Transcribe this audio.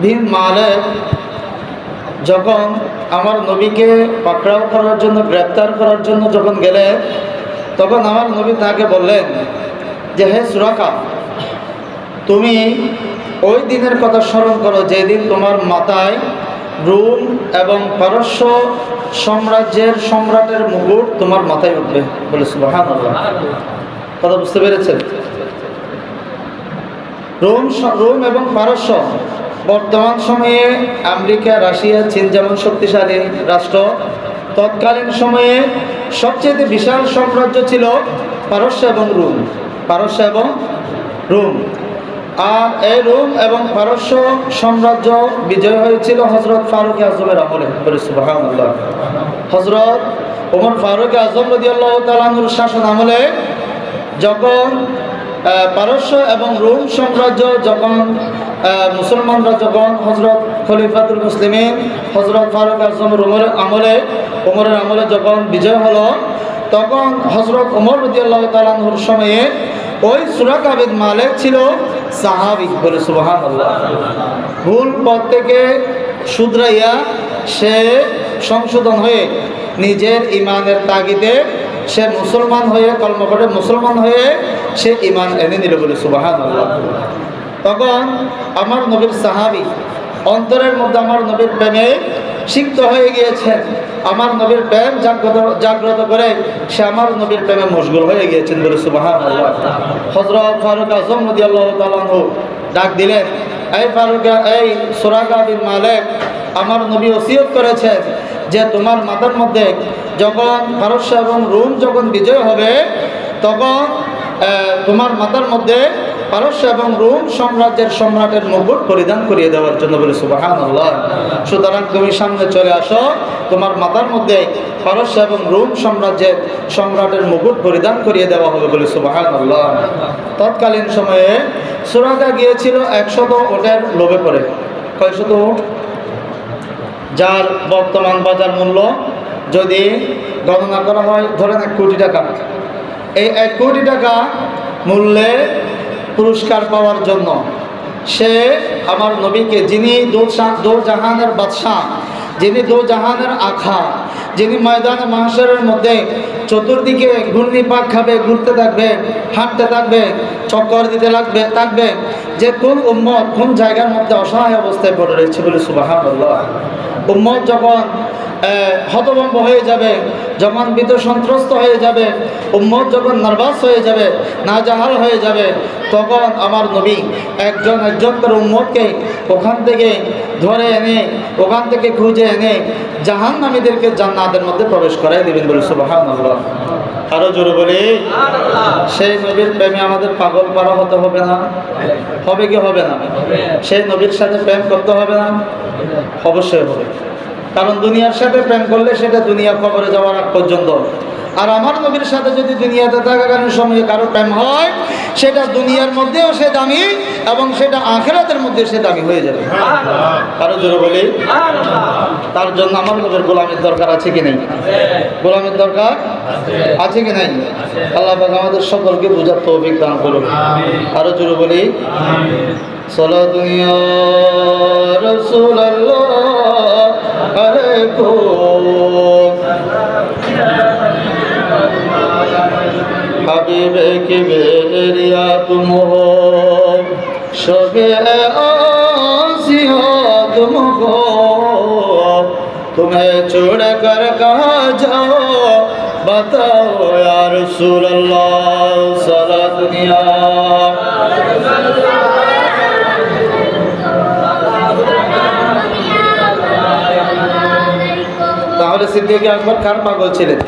বিন মালেক যখন আমার নবীকে পাকড়াও করার জন্য, গ্রেপ্তার করার জন্য যখন গেলেন তখন আমার নবী তাকে বললেন যে, হে সুরাকা, তুমি ওই দিনের কথা স্মরণ করো যেদিন তোমার মাথায় রোম এবং পারস্য সাম্রাজ্যের সম্রাটের মুকুট তোমার মাথায় উঠবে। বলে সুবাহান কথা বুঝতে পেরেছেন? রোম রোম এবং পারস্য বর্তমান সময়ে আমেরিকা, রাশিয়া, চীন যেমন শক্তিশালী রাষ্ট্র, তৎকালীন সময়ে সবচেয়ে বিশাল সাম্রাজ্য ছিল পারস্য এবং রোম। পারস্য এবং রোম। আর এই রোম এবং পারস্য সাম্রাজ্য বিজয় হয়েছিল হজরত ফারুক আজমের আমলে। হজরত ওমর ফারুক আজম রদি আল্লাহ তালানুর শাসন আমলে যখন পারস্য এবং রোম সাম্রাজ্য যখন মুসলমানরা যখন হজরত খলিফাতুল মুসলিমিন হজরত ফারুক আজম ওমর আমলে ওমরের আমলে যখন বিজয় হলো, তখন হজরত ওমর রদি আল্লাহ তালানহুর সময়ে ওই সুরাক আবেদ মালেক ছিল সাহাবি বলে সুবাহান ভুল পথ থেকে শুধরাইয়া সে সংশোধন হয়ে নিজের ইমানের তাগিদে সে মুসলমান হয়ে কর্ম করে মুসলমান হয়ে সে ইমান এনে নিল বলে সুবাহান তখন আমার নবীর সাহাবি অন্তরের মধ্যে আমার নবীর প্রেমে সিক্ত হয়ে গিয়েছেন। আমার নবীর প্রেম জাগ্রত জাগ্রত করে সে আমার নবীর প্রেমে মশগুল হয়ে গিয়েছেন বলে সুবাহান হজরত ফারুক আজম নদী আল্লাহ ডাক দিলেন, এই ফারুক, এই সোরাকা বিন মালেক, আমার নবী ওসিয়ত করেছেন যে তোমার মাথার মধ্যে যখন পারস্য এবং রোম যখন বিজয় হবে, তখন তোমার মাথার মধ্যে পারস্য এবং রোম সাম্রাজ্যের সম্রাটের মুকুট পরিধান করিয়ে দেওয়ার জন্য বলে সুবাহান সুতরাং তুমি সামনে চলে আসো, তোমার মাথার মধ্যে পারস্য এবং রোম সাম্রাজ্যের সম্রাটের মুকুট পরিধান করিয়ে দেওয়া হবে বলে সুবাহান তৎকালীন সময়ে সুরাকা গিয়েছিল একশত ওটের লোভে পড়ে। কয়শত যার বর্তমান বাজার মূল্য যদি গণনা করা হয় ধরেন এক কোটি টাকা। এই এক কোটি টাকা মূল্যে পুরস্কার পাওয়ার জন্য সে আমার নবীকে, যিনি দো জাহানের বাদশাহ, যিনি দো জাহানের আখা, যিনি ময়দান মাহাসের মধ্যে চতুর্দিকে ঘূর্ণিপাক খাবে, ঘুরতে থাকবে, হাঁটতে থাকবে, চক্কর দিতে লাগবে থাকবে যে কোন উম্মত কোন জায়গার মধ্যে অসহায় অবস্থায় পড়ে রয়েছে বলে সুবাহান উম্মত যখন হতভম্ব হয়ে যাবে, যখন বিত সন্ত্রস্ত হয়ে যাবে, উম্মত যখন নার্ভাস হয়ে যাবে, নাজাহাল হয়ে যাবে, তখন আমার নবী একজন একজন করে উম্মতকে ওখান থেকে ধরে এনে, ওখান থেকে খুঁজে এনে জাহান নামীদেরকে জান্নাতের মধ্যে প্রবেশ করাই দেবেন বলে সুবাহান আরও জোরে বলি, সেই নবীর প্রেমে আমাদের পাগল পারা হতে হবে না। হবে কি হবে না? সে নবীর সাথে প্রেম করতে হবে না? অবশ্যই হবে। কারণ দুনিয়ার সাথে প্রেম করলে সেটা দুনিয়া খবরে যাওয়ার আগ পর্যন্ত আর আমার নবীর সাথে যদি দুনিয়াতে থাকাকালীন সময়ে কারও প্রেম হয়, সেটা দুনিয়ার মধ্যেও সে দামি এবং সেটা আখেরাতের মধ্যে সে দামি হয়ে যাবে। কারও জোরে বলি। তার জন্য আমার নবীর গোলামের দরকার আছে কি নেই? গোলামের দরকার আছে কি নাই? আল্লাহ পাক আমাদের সকলকে বোঝার তো অভিজ্ঞান করুন আরও জোরে বলি। চলো দুনিয়া রসুল্লাহ আরে কো হাবিবে কি বেরিয়া তুম সবে আসিহ তুম তুমি ছোড় কর কাহা যাও बताओ আর रसूल সারা দুনিয়া। दुनिया তাহলে সিদ্দিক আকবর কার পাগল ছিলেন